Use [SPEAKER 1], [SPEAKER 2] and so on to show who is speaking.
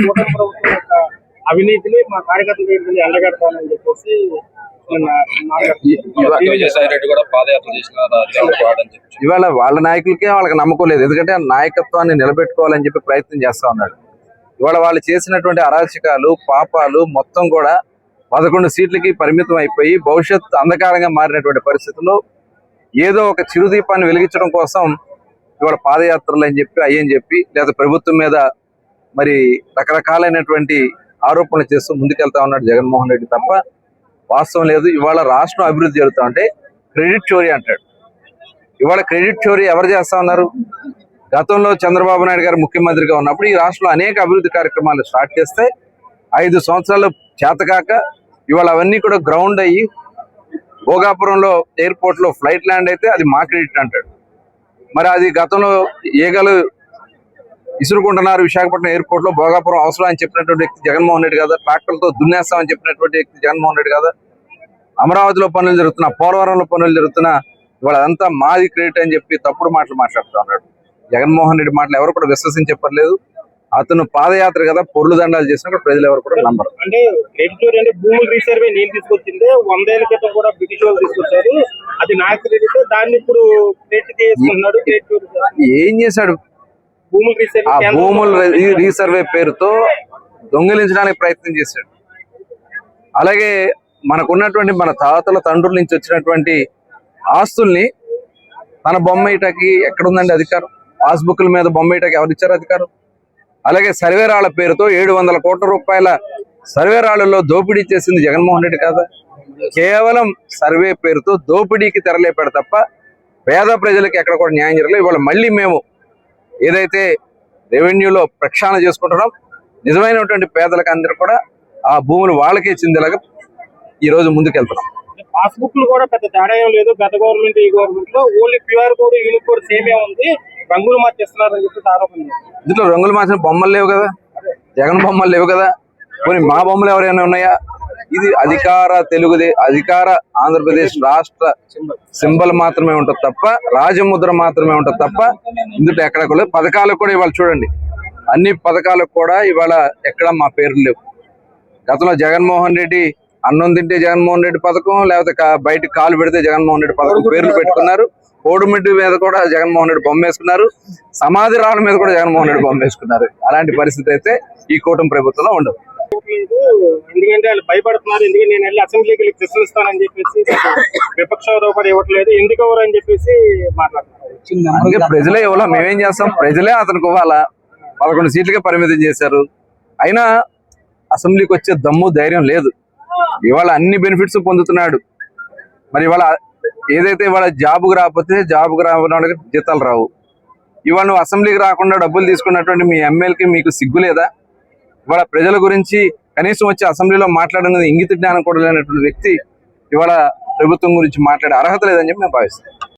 [SPEAKER 1] కూటమి ప్రభుత్వం యొక్క అవినీతిని మా కార్యకర్తలు ఎండగడతానని చెప్పేసి
[SPEAKER 2] ఇవాళ వాళ్ళ నాయకులకే వాళ్ళకి నమ్మకం లేదు. ఎందుకంటే ఆ నాయకత్వాన్ని నిలబెట్టుకోవాలని చెప్పి ప్రయత్నం చేస్తా ఉన్నాడు. ఇవాళ వాళ్ళు చేసినటువంటి అరాచకాలు పాపాలు మొత్తం కూడా పదకొండు సీట్లకి పరిమితం అయిపోయి భవిష్యత్ అంధకారంగా మారినటువంటి పరిస్థితుల్లో ఏదో ఒక చిరుదీపాన్ని వెలిగించడం కోసం ఇవాళ పాదయాత్రలు అని చెప్పి అయ్యని చెప్పి లేదా ప్రభుత్వం మీద మరి రకరకాలైనటువంటి ఆరోపణలు చేస్తూ ముందుకెళ్తా ఉన్నాడు జగన్మోహన్ రెడ్డి తప్ప వాస్తవం లేదు. ఇవాళ రాష్ట్రం అభివృద్ధి జరుగుతా ఉంటే క్రెడిట్ చోరీ అంటాడు. ఇవాళ క్రెడిట్ చోరీ ఎవరు చేస్తా ఉన్నారు? గతంలో చంద్రబాబు నాయుడు గారు ముఖ్యమంత్రిగా ఉన్నప్పుడు ఈ రాష్ట్రంలో అనేక అభివృద్ధి కార్యక్రమాలు స్టార్ట్ చేస్తే ఐదు సంవత్సరాలు చేతకాక ఇవాళ అవన్నీ కూడా గ్రౌండ్ అయ్యి భోగాపురంలో ఎయిర్పోర్ట్లో ఫ్లైట్ ల్యాండ్ అయితే అది మా క్రెడిట్ అంటాడు. మరి అది గతంలో ఏగలు ఇసురుకుంటున్నారు విశాఖపట్నం ఎయిర్పోర్ట్లో భోగాపురం అవసరం అని చెప్పినటువంటి వ్యక్తి జగన్మోహన్ రెడ్డి కదా. ట్రాక్టర్లతో దున్నేస్తామని చెప్పినటువంటి వ్యక్తి జగన్మోహన్ రెడ్డి కదా. అమరావతిలో పనులు జరుగుతున్నా పోలవరంలో పనులు జరుగుతున్నా ఇవాళ అదంతా మాది క్రెడిట్ అని చెప్పి తప్పుడు మాటలు మాట్లాడుతూ ఉన్నాడు. జగన్మోహన్ రెడ్డి మాటలు ఎవరు కూడా విశ్వసించి చెప్పలేదు అతను పాదయాత్ర కదా పొర్లు దండాలు చేసినా కూడా ప్రజలు ఎవరు కూడా నమ్మరు.
[SPEAKER 1] అంటే భూముల రీసర్వే నేను తీసుకొచ్చింది వందేళ్ళ క్రితం కూడా బ్రిటిష్ వాళ్ళు తీసుకొచ్చారు. అది దాన్ని ఇప్పుడు
[SPEAKER 2] ఏం చేశాడు? ఆ భూముల రీసర్వే పేరుతో దొంగిలించడానికి ప్రయత్నం చేశాడు. అలాగే మనకున్నటువంటి మన తాతల తండ్రుల నుంచి వచ్చినటువంటి ఆస్తుల్ని తన బొమ్మయిటకి ఎక్కడుందండి అధికారం? పాస్బుక్ల మీద బొమ్మయిటకి ఎవరు ఇచ్చారు అధికారం? అలాగే సర్వేరాళ్ళ పేరుతో ఏడు వందల కోట్ల రూపాయల సర్వేరాళ్ళలో దోపిడీ చేసింది జగన్మోహన్ రెడ్డి కాదా? కేవలం సర్వే పేరుతో దోపిడీకి తెరలేపాడు తప్ప పేద ప్రజలకి ఎక్కడ కూడా న్యాయం జరగలేదు. ఇవాళ మళ్ళీ మేము ఏదైతే రెవెన్యూలో ప్రక్షాళన చేసుకుంటున్నాం నిజమైనటువంటి పేదలకు అందరూ కూడా ఆ భూములు వాళ్ళకే చెందేలాగా ఈ రోజు ముందుకెళ్తున్నాం.
[SPEAKER 1] పాస్బుక్లు కూడా పెద్ద తేడా ఏం లేదు. గత గవర్నమెంట్ ఈ గవర్నమెంట్లో only QR code unique code సేమే ఉంది. రంగులు మార్చేస్తున్నారని చెప్పి ఆరోపణ.
[SPEAKER 2] ఇందులో రంగులు మార్చిన బొమ్మలు లేవు కదా. జగన్ బొమ్మలు లేవు కదా. పోనీ మా బొమ్మలు ఎవరైనా ఉన్నాయా? ఇది అధికార తెలుగుదే అధికార ఆంధ్రప్రదేశ్ రాష్ట్ర సింబల్ మాత్రమే ఉంటుంది తప్ప రాజముద్ర మాత్రమే ఉంటుంది తప్ప ఇందులో ఎక్కడ కూడా పథకాలకు కూడా ఇవాళ చూడండి. అన్ని పథకాలకు కూడా ఇవాళ ఎక్కడ మా పేర్లు లేవు. గతంలో జగన్మోహన్ రెడ్డి అన్నం తింటే జగన్మోహన్ రెడ్డి పథకం లేకపోతే కా- బయటకు కాలు పెడితే జగన్మోహన్ రెడ్డి పథకం పేర్లు పెట్టుకున్నారు. కోడుమిడ్డి మీద కూడా జగన్మోహన్ రెడ్డి బొమ్మ వేసుకున్నారు సమాధి రాళ్ళ మీద కూడా జగన్మోహన్ రెడ్డి బొమ్మ వేసుకున్నారు అలాంటి పరిస్థితి అయితే ఈ కూటమి ప్రభుత్వంలో ఉండదు.
[SPEAKER 1] ఎందుకంటే వాళ్ళు భయపడుతున్నారు. ఎందుకంటే నేను వెళ్ళి అసెంబ్లీకి వెళ్ళి ప్రశ్నిస్తానని చెప్పేసి విపక్ష కూడా ఇవ్వట్లేదు. ఎందుకు ఎవరు అని చెప్పేసి మాట్లాడుతున్నారు.
[SPEAKER 2] ప్రజలే ఇవ్వాలా మేమేం చేస్తాం? ప్రజలే అతనికి ఇవ్వాలా? పదకొండు సీట్లకే పరిమితం చేశారు. అయినా అసెంబ్లీకి వచ్చే దమ్ము ధైర్యం లేదు. ఇవాళ అన్ని బెనిఫిట్స్ పొందుతున్నాడు. మరి ఇవాళ ఏదైతే ఇవాళ జాబుకు రాకపోతే జాబుకు రావడానికి జీతాలు రావు. ఇవాళ నువ్వు అసెంబ్లీకి రాకుండా డబ్బులు తీసుకున్నటువంటి మీ ఎమ్మెల్యేకి మీకు సిగ్గు లేదా? ఇవాళ ప్రజల గురించి కనీసం వచ్చి అసెంబ్లీలో మాట్లాడినది ఇంగిత జ్ఞానం కూడా లేనటువంటి వ్యక్తి ఇవాళ ప్రభుత్వం గురించి మాట్లాడే అర్హత లేదని చెప్పి మేము భావిస్తాను